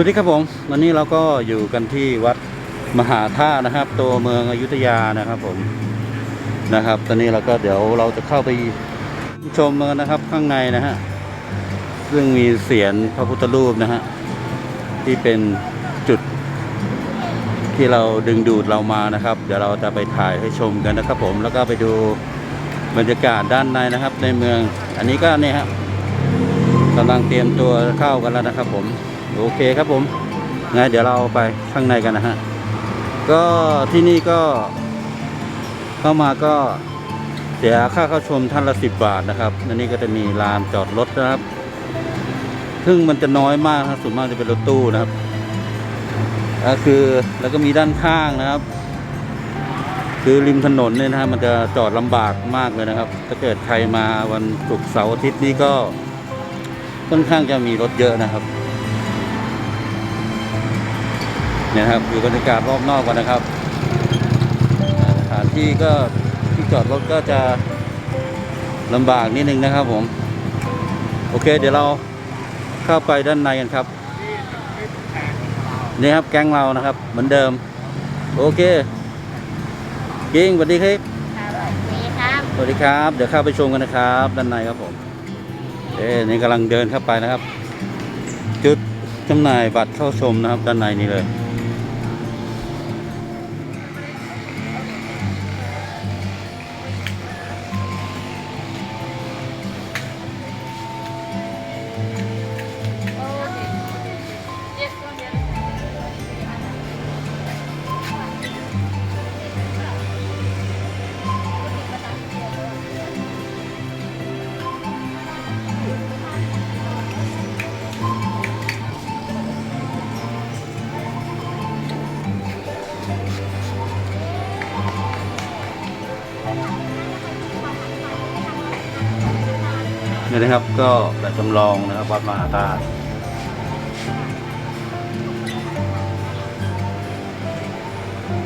วัสดีครับผม วันนี้เราก็อยู่กันที่วัดมหาธาตุนะครับ ตัวเมืองอยุธยานะครับผมนะครับ ตอนนี้เราก็เดี๋ยวเราจะเข้าไปชมกันนะครับข้างในนะฮะซึ่งมีเสียนพระพุทธรูปนะฮะที่เป็นจุดที่เราดึงดูดเรามานะครับ เดี๋ยวเราจะไปถ่ายให้ชมกันนะครับผมแล้วก็ไปดูบรรยากาศด้านในนะครับ ในเมือง อันนี้ก็เนี่ยครับกำลังเตรียมตัวเข้ากันแล้วนะครับผม โอเคครับผมงั้นเดี๋ยวเราไปข้างในกันนะฮะ ก็ที่นี่ก็ เข้ามาก็เสียค่าเข้าชมท่านละสิบบาทนะครับอันนี้ก็จะมีลานจอดรถนะครับ ซึ่งมันจะน้อยมากครับส่วนมากจะเป็นรถตู้นะครับก็คือแล้วก็มีด้านข้างนะครับ คือริมถนนเนี่ยนะฮะมันจะจอดลำบากมากเลยนะครับ ถ้าเกิดใครมาวันศุกร์เสาร์อาทิตย์นี้ก็ค่อนข้างจะมีรถเยอะนะครับ นี่ยนะครับอยู่บรรยากาศรอบนอกกันนะครับสถานที่ก็ที่จอดรถก็จะลำบากนิดนึงนะครับผม โอเค เดี๋ยวเราเข้าไปด้านในกันครับนี่ครับแก๊งเรานะครับ เหมือนเดิม โอเคกิ้งสวัสดีครับสวัสดีครับสวัสดีครับเดี๋ยวเข้าไปชมกันนะครับ ด้านในครับผมเอ๊นี่กำลังเดินเข้าไปนะครับ จุดจำหน่ายบัตรเข้าชมนะครับ ด้านในนี้เลย นี่นะครับก็แบบจำลองนะครับวัดมหาธาตุ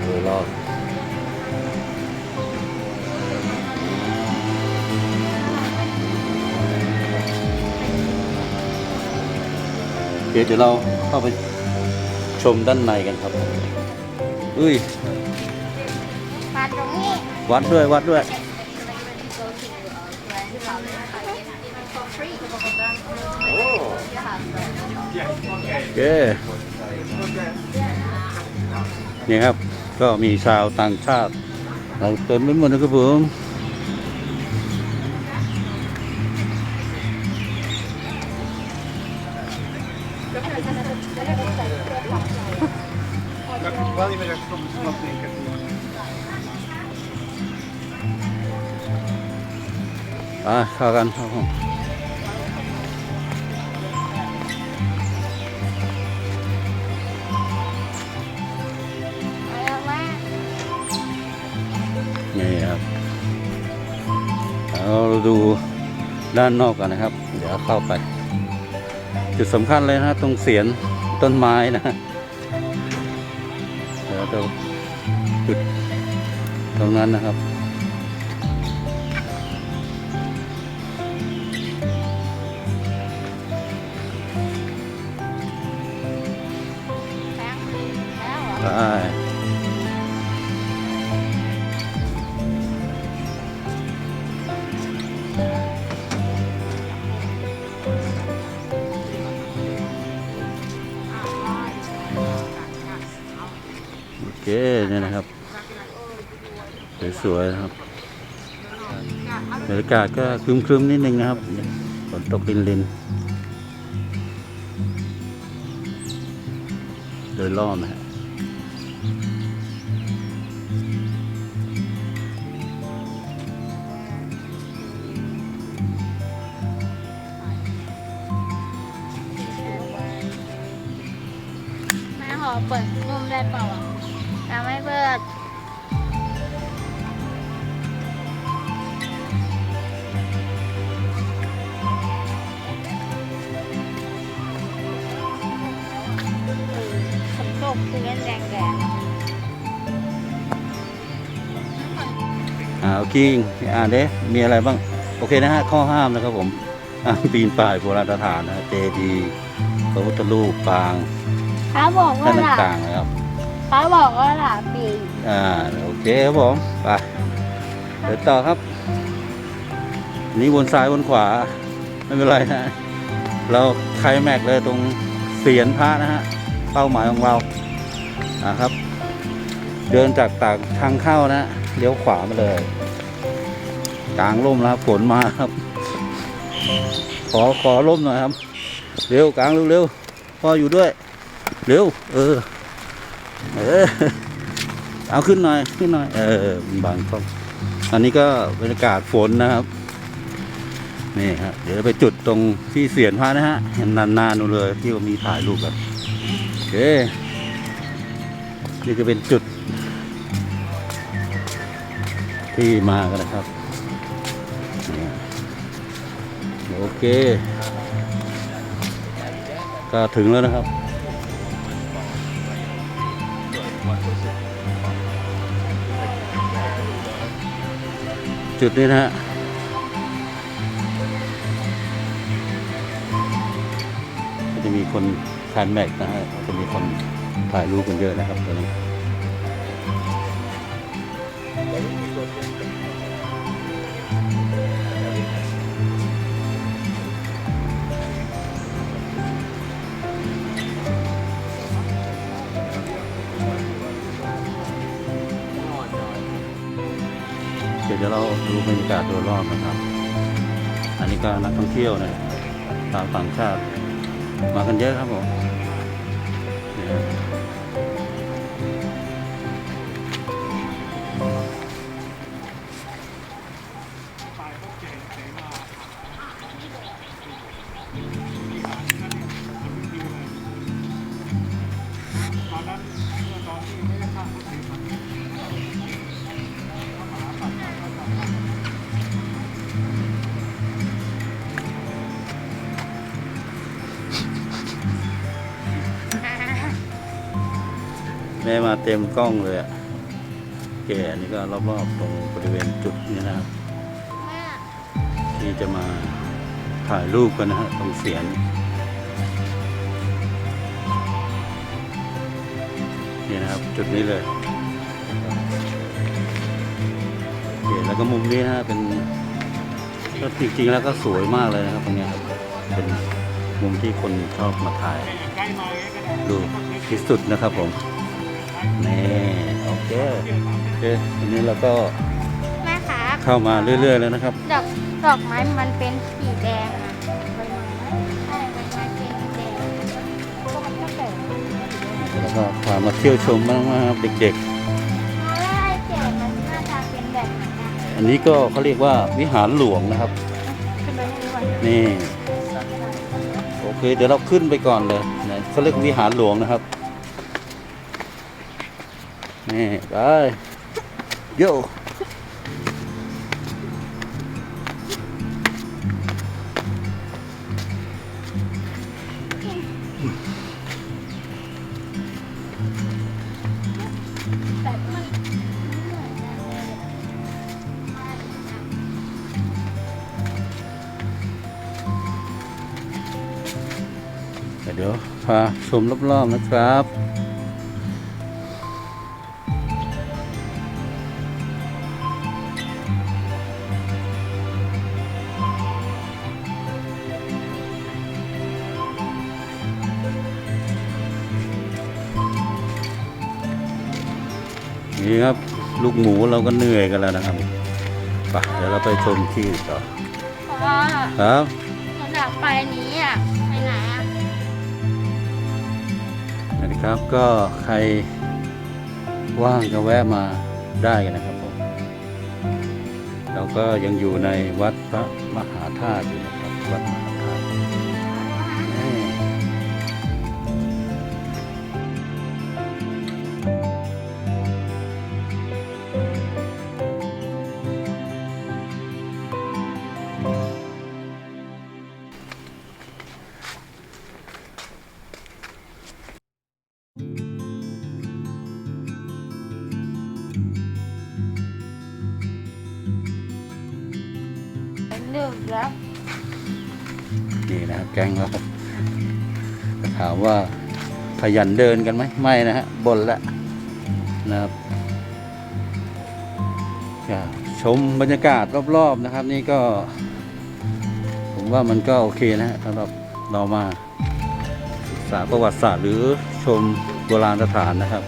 โดยรอบเคเดี๋ยวเราเข้าไปชมด้านในกันครับ อุ้ย วัดด้วยวัดด้วย โอเคนี่ครับ ก็มีชาวต่างชาติเราเต็มไปหมดนะครับผม ไปเข้ากันเข้าห้องมนี่ครับเราดูด้านนอกกันนะครับ เดี๋ยวเข้าไป จุดสำคัญเลยนะตรงเสียนต้นไม้นะเดี๋ยวเราจุดตรงนั้นนะครับ สวยๆครับบรรยากาศก็ครึมๆนิดนึงนะครับฝนตกลินๆโดยรอบนะฮะแม่ขอเปิดมุมได้เปล่าอะ คือเล่นแดงแดงอ่าโอกิ้งอ่านเด้มีอะไรบ้าง โอเคนะฮะ ข้อห้ามนะครับผมอ่าปีนป่ายโบราณสถานนะเจดีย์พระพุทธรูปปางเขาบอกท่าว่าหลาต่างๆนะครับเขาบอกว่าหลาปีอ่าโอเคครับผมไปเดินต่อครับอันนี้วนซ้ายวนขวา ไม่เป็นไรนะ เราไคลแม็กซ์เลยตรงเสียนพระนะฮะ เป้าหมายของเรา นะครับ เดินจากตากทางเข้านะเลี้ยวขวามาเลย กลางร่มแล้วครับฝนมาครับ ขอขอร่มหน่อยครับ เร็วกลางเร็วเร็วพ่ออยู่ด้วย เร็ว เออ เออ เอาขึ้นหน่อยขึ้นหน่อย เออบางกล้องอันนี้ก็บรรยากาศฝนนะครับนี่ครับเดี๋ยวไปจุดตรงที่เสียนพระนะฮะเห็นนานๆนู่นเลยที่ว่ามีถ่ายรูปกันโอเค นี่จะเป็นจุด ที่มากันนะครับ โอเค ก็ถึงแล้วนะครับจุดนี้นะฮะก็จะมีคนทานแม็กนะฮะจะมีคน ถ่ายรูปกันเยอะนะครับตอนนี้เดี๋ยวเราดูบรรยากาศโดยรอบนะครับ อันนี้ก็นักท่องเที่ยวนะชาวต่างชาติมากันเยอะครับผม แม่มาเต็มกล้องเลยอะแกอันนี้ก็รอบๆตรงบริเวณจุดนี้นะครับ ที่จะมาถ่ายรูปกันนะฮะตรงเสียนนี่นะครับจุดนี้เลยโอเคแล้วก็มุมนี้ฮะเป็นก็จริงๆแล้วก็สวยมากเลยนะครับตรงนี้ครับเป็นมุมที่คนชอบมาถ่ายดูที่สุดนะครับผม นี่โอเคโอเคทีนี้เราก็แม่คะเข้ามาเรื่อยๆแล้วนะครับ ดอกดอกไม้มันเป็นสีแดงอะใบไม้ใช่ใบไม้เป็นแดงก็มันก็แตกแล้วก็พามาเที่ยวชมบ้างนะครับเด็กเพราะว่าไอ้แก่มันน่าจะเป็นแบบไหนอะๆ อันนี้ก็เขาเรียกว่าวิหารหลวงนะครับ ขึ้นไปไม่ไหวนี่ โอเค เดี๋ยวเราขึ้นไปก่อนเลยนะเขาเรียกวิหารหลวงนะครับ นี่ไปโยแต่มันเหมือนกันเลยเดี๋ยวพาชมรอบๆนะครับ ครับ ลูกหมูเราก็เหนื่อยกันแล้วนะครับไปเดี๋ยวเราไปชมที่อื่นต่อพ่อครับหนูอยากไปนี้อะไปไหนอะนะครับก็ใครว่างก็แวะมาได้กันนะครับผมเราก็ยังอยู่ในวัดพระมหาธาตุอยู่นะครับวัดมหา แล้วนี่นะครับแก๊งเราถามว่าขยันเดินกันไหมไม่นะฮะบนละนะครับชมบรรยากาศรอบๆนะครับ นี่ก็ ผมว่ามันก็โอเคนะฮะสำหรับเรามาศึกษาประวัติศาสตร์หรือชมโบราณสถานนะครับ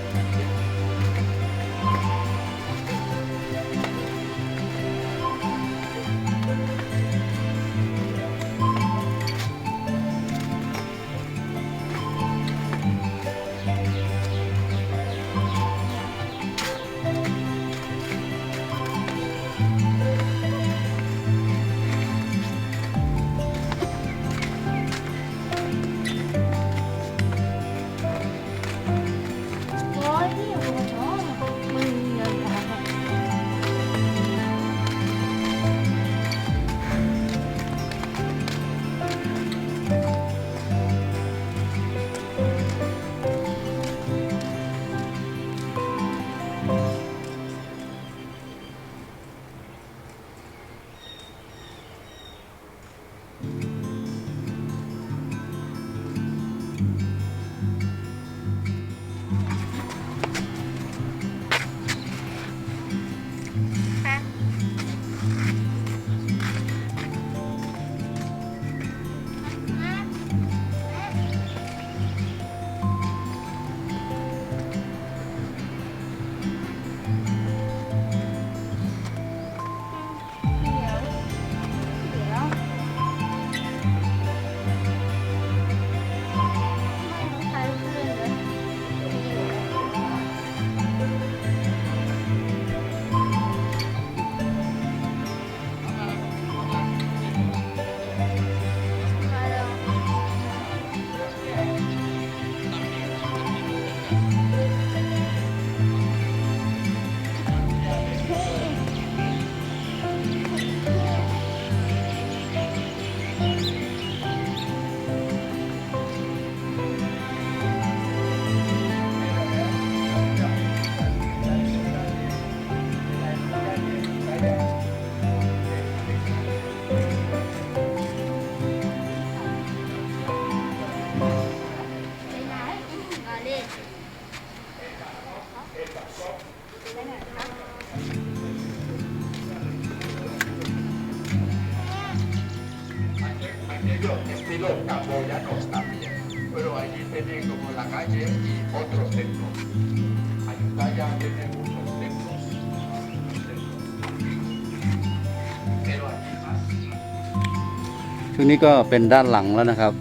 ช่วงนี้ก็เป็นด้านหลังแล้วนะครับ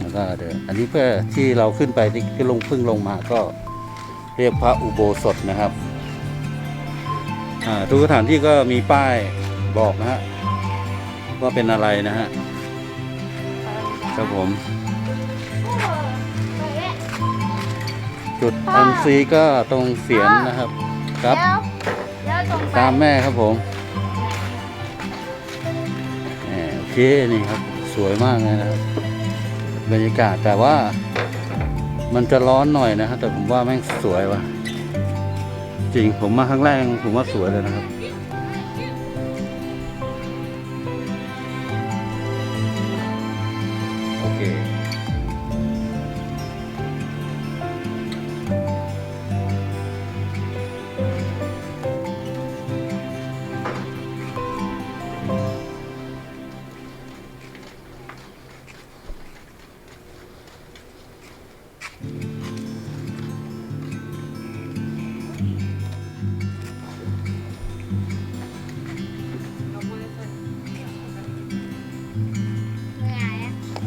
แล้วก็เดี๋ยวอันนี้เพื่อที่เราขึ้นไปที่ลงพึ่งลงมาก็เรียกพระอุโบสถนะครับทุกสถานที่ก็มีป้ายบอกนะฮะว่าเป็นอะไรนะฮะครับผม จุดอันซีก็ตรงเสียนนะครับ ครับ ตามแม่ครับผมโอเคนี่ครับ สวยมากเลยนะครับบรรยากาศแต่ว่ามันจะร้อนหน่อยนะครับแต่ผมว่าแม่งสวยว่ะ จริงผมมาครั้งแรกผมว่าสวยเลยนะครับ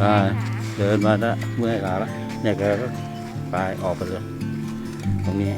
เหนื่อยอะอ่าเดินมาแล้วเมื่อยขาแล้วเนี่ยแกก็ไปออกไปเลย ตรงนี้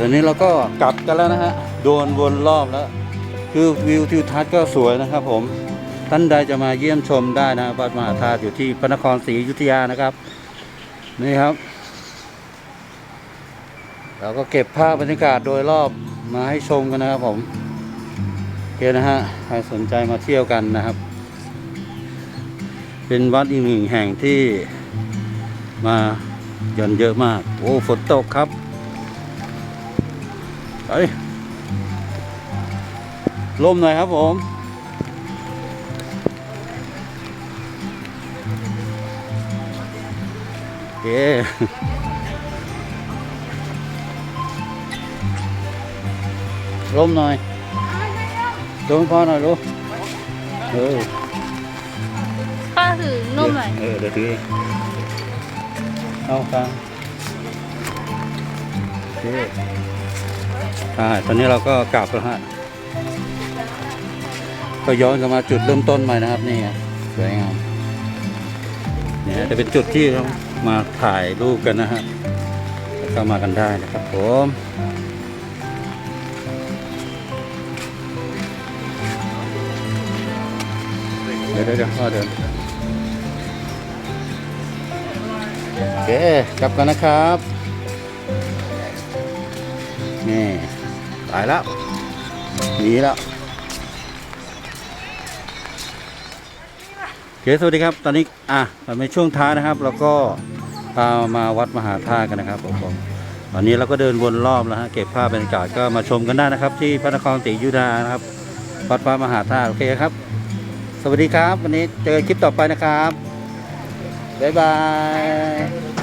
ตอนนี้เราก็กลับกันแล้วนะฮะโดนวนรอบแล้ว คือวิวทิวทัศน์ก็สวยนะครับผมท่านใดจะมาเยี่ยมชมได้นะวัดมหาธาตุอยู่ที่พระนครศรีอยุธยานะครับ นี่ครับ เราก็เก็บภาพบรรยากาศโดยรอบมาให้ชมกันนะครับผมโอเคนะฮะใครสนใจมาเที่ยวกันนะครับ เป็นวัดอีกหนึ่งแห่งที่มาเยันเยอะมาก โอ้ฝนตกครับ ไปลมหน่อยครับผม โอเคร่มหน่อยโดนพ่อหน่อยลูกเออป้าถือนุ่มหน่อยเออเดี๋ยวถือเองเอาครับโอเค อ่ตอนนี้เราก็กลับแล้วฮะก็ย้อนกลับมาจุดเริ่มต้นใหม่นะครับ นี่สวยงามเนี่ยจะเป็นจุดที่เรามาถ่ายรูปกันนะฮะแล้วก็มากันได้นะครับผมเดี๋ยวเดี๋ยวเดี๋ยวพ่อเดินโอเคกลับกันนะครับนี่ ตายแล้วหนีแล้วโอเคสวัสดีครับ ตอนนี้อะตอนในช่วงท้ายนะครับ เราก็พามาวัดมหาธาตุกันนะครับผมตอนนี้เราก็เดินวนรอบแล้วฮะเก็บภาพบรรยากาศก็มาชมกันได้นะครับ ที่พระนครศรีอยุธยานะครับวัดพระมหาธาตุโอเคครับ สวัสดีครับ วันนี้เจอคลิปต่อไปนะครับบ๊ายบาย